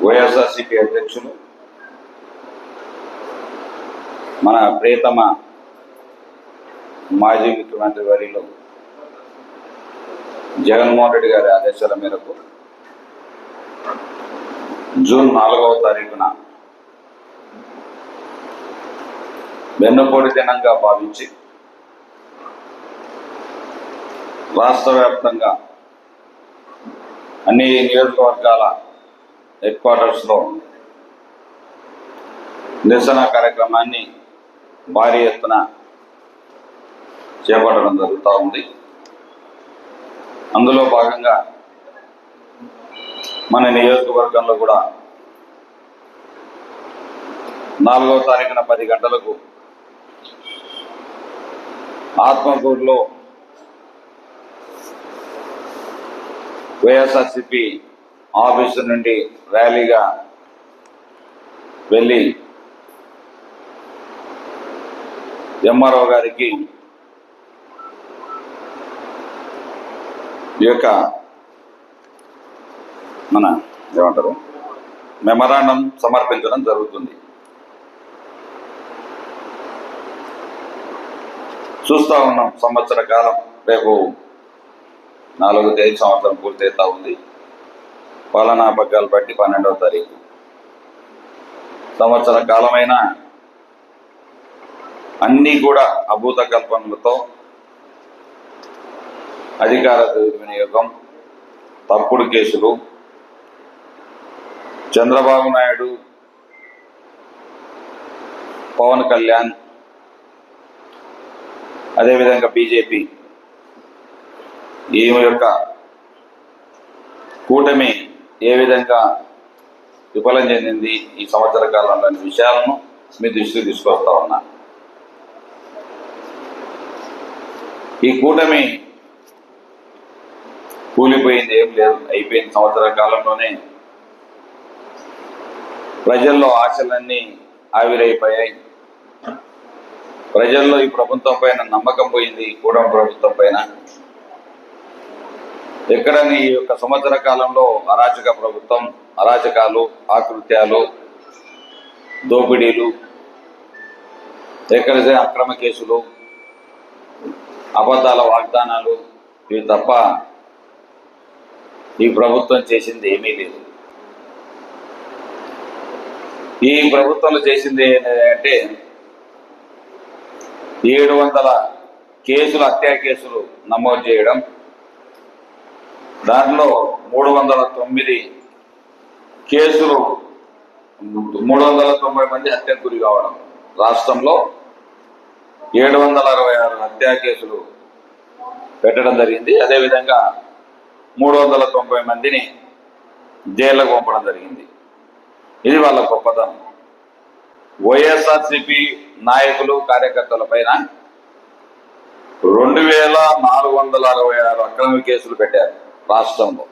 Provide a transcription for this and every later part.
వైఎస్ఆర్సిపి అధ్యక్షులు మన ప్రియతమ మాజీ ముఖ్యమంత్రి వర్యులు జగన్మోహన్ రెడ్డి గారి ఆదేశాల మేరకు జూన్ నాలుగవ తారీఖున వెన్నుపోటు దినంగా భావించి రాష్ట్ర వ్యాప్తంగా అన్ని నియోజకవర్గాల హెడ్ క్వార్టర్స్లో నిరసన కార్యక్రమాన్ని భారీ ఎత్తున చేపట్టడం జరుగుతూ ఉంది. అందులో భాగంగా మన నియోజకవర్గంలో కూడా నాలుగవ తారీఖున పది గంటలకు ఆత్మకూరులో వైఎస్ఆర్సిపి ఆఫీసు నుండి ర్యాలీగా వెళ్ళి ఎంఆర్ఓ గారికి ఈ యొక్క మన ఏమంటారు మెమరాండం సమర్పించడం జరుగుతుంది. చూస్తూ ఉన్నాం సంవత్సర కాలం రేపు నాలుగు తేదీ సంవత్సరం పూర్తయితా ఉంది. పాలనా బట్టి పన్నెండవ తారీఖు. సంవత్సర కాలమైన అన్నీ కూడా అభూత కల్పనలతో అధికార దుర్వినియోగం తప్పుడు కేసులు చంద్రబాబు నాయుడు పవన్ కళ్యాణ్ అదేవిధంగా బీజేపీ ఈమె యొక్క కూటమి ఏ విధంగా విఫలం చెందింది ఈ సంవత్సర కాలంలోని విషయాలను మీ దృష్టికి తీసుకొస్తా ఉన్నా. ఈ కూటమి కూలిపోయింది ఏం లేదు. అయిపోయింది సంవత్సర కాలంలోనే. ప్రజల్లో ఆశలన్నీ ఆవిరైపోయాయి. ప్రజల్లో ఈ ప్రభుత్వం పైన నమ్మకం పోయింది ఈ కూటమి ప్రభుత్వం పైన. ఎక్కడ ఈ యొక్క సంవత్సర కాలంలో అరాచక ప్రభుత్వం అరాచకాలు ఆకృత్యాలు దోపిడీలు ఎక్కడ అక్రమ కేసులు అబద్ధాల వాగ్దానాలు ఇవి తప్ప ఈ ప్రభుత్వం చేసింది ఏమీ లేదు. ఈ ప్రభుత్వంలో చేసింది అంటే ఏడు వందల కేసులు హత్యా కేసులు నమోదు చేయడం దాంట్లో మూడు వందల తొమ్మిది కేసులు మూడు వందల తొంభై మంది హత్యకు గురి కావడం. రాష్ట్రంలో ఏడు వందల అరవై ఆరు హత్యా కేసులు పెట్టడం జరిగింది. అదేవిధంగా మూడు వందల తొంభై మందిని జైళ్ళకు పంపడం జరిగింది. ఇది వాళ్ళ గొప్పతనం. వైఎస్ఆర్సిపి నాయకులు కార్యకర్తల పైన రెండు వేల నాలుగు వందల అరవై ఆరు అక్రమ కేసులు పెట్టారు. రాష్ట్రంలో.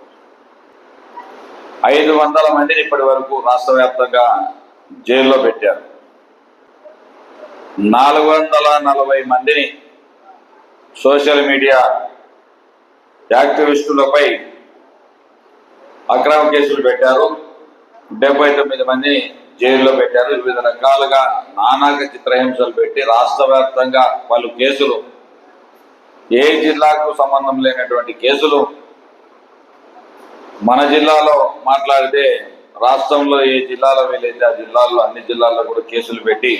ఐదు వందల మందిని ఇప్పటి వరకు రాష్ట్ర వ్యాప్తంగా జైల్లో పెట్టారు. నాలుగు వందల నలభై మందిని సోషల్ మీడియా యాక్టివిస్టులపై అక్రమ కేసులు పెట్టారు. డెబ్బై తొమ్మిది మందిని జైల్లో పెట్టారు. వివిధ రకాలుగా నానాక చిత్రహింసలు పెట్టి రాష్ట్ర వ్యాప్తంగా పలు కేసులు ఏ జిల్లాకు సంబంధం లేనటువంటి కేసులు మన జిల్లాలో మాట్లాడితే రాష్ట్రంలో ఏ జిల్లాలో వీలైతే ఆ జిల్లాల్లో అన్ని జిల్లాల్లో కూడా కేసులు పెట్టి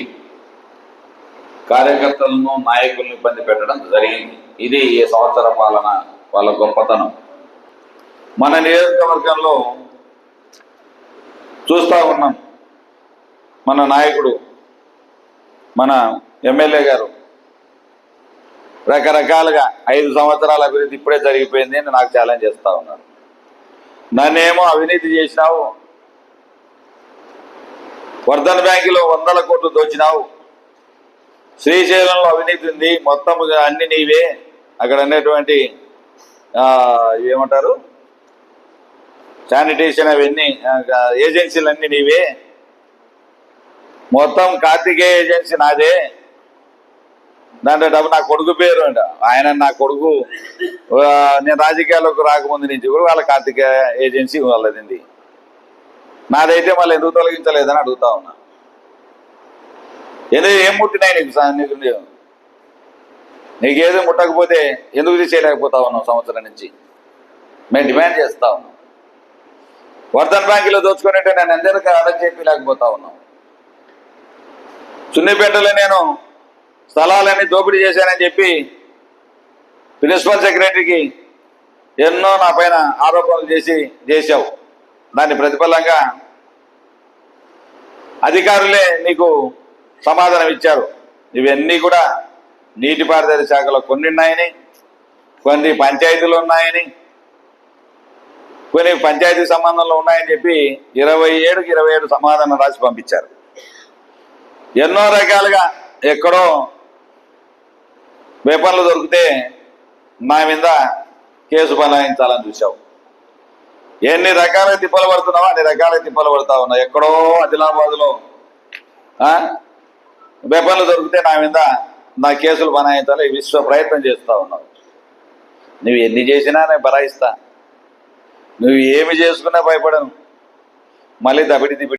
కార్యకర్తలను నాయకులను ఇబ్బంది పెట్టడం జరిగింది. ఇది ఈ సంవత్సర పాలన వాళ్ళ గొప్పతనం. మన నియోజకవర్గంలో చూస్తా ఉన్నాం. మన నాయకుడు మన ఎమ్మెల్యే గారు రకరకాలుగా ఐదు సంవత్సరాల అభివృద్ధి ఇప్పుడే జరిగిపోయింది అని నాకు ఛాలెంజ్ చేస్తూ ఉన్నారు. నన్నేమో అవినీతి చేసినావు? వర్ధన్ బ్యాంకులో వందల కోట్లు దోచినావు. శ్రీశైలంలో అవినీతి ఉంది మొత్తం అన్ని నీవే. అక్కడ అనేటువంటి ఏమంటారు? శానిటేషన్ అవన్నీ ఏజెన్సీలు అన్ని నీవే. మొత్తం కార్తికేయ ఏజెన్సీ నాదే. దాంట్లో డబ్బు నా కొడుకు పేరు అంట. ఆయన నా కొడుకు నేను రాజకీయాల్లోకి రాకముందు నుంచి కూడా వాళ్ళ కార్తికేయ ఏజెన్సీ వాళ్ళది నాదైతే మళ్ళీ ఎందుకు తొలగించలేదని అడుగుతా ఉన్నా. ఎందుకు ఏం ముట్టినాయి నీకు నీకు నీకు- ముట్టకపోతే ఎందుకు తీసేయలేకపోతా ఉన్నావు సంవత్సరం నుంచి? మేము డిమాండ్ చేస్తా ఉన్నాం. వర్ధన్ బ్యాంకులో దోచుకునేట్టే నేను అందరికీ అరెస్ట్ చేయలేకపోతా ఉన్నాం సున్నిపేటలో నేను స్థలాలన్నీ దోపిడీ చేశానని చెప్పి ప్రిన్సిపల్ సెక్రటరీకి ఎన్నో నా పైన ఆరోపణలు చేసి చేశావు. దాని ప్రతిఫలంగా అధికారులే నీకు సమాధానం ఇచ్చారు. ఇవన్నీ కూడా నీటిపారుదల శాఖలో కొన్ని ఉన్నాయని కొన్ని పంచాయతీలు ఉన్నాయని కొన్ని పంచాయతీ సంబంధంలో ఉన్నాయని చెప్పి ఇరవై ఏడుకి ఇరవై ఏడు సమాధానం రాసి పంపించారు. ఎన్నో రకాలుగా ఎక్కడో పేపర్లు దొరికితే నా మీద కేసు బనాయించాలని చూసావు ఎన్ని రకాల తిప్పలు పడుతున్నావో? అన్ని రకాల తిప్పలు పడతా ఉన్నావు ఎక్కడో ఆదిలాబాద్లో ఆ? పేపర్లు దొరికితే నా మీద నా కేసులు బనాయించాలి విశ్వ ప్రయత్నం చేస్తా ఉన్నావు. నువ్వు ఎన్ని చేసినా నేను బరాయిస్తా నువ్వు ఏమి చేసుకున్నా భయపడను. మళ్ళీ దబిడి దిబిడి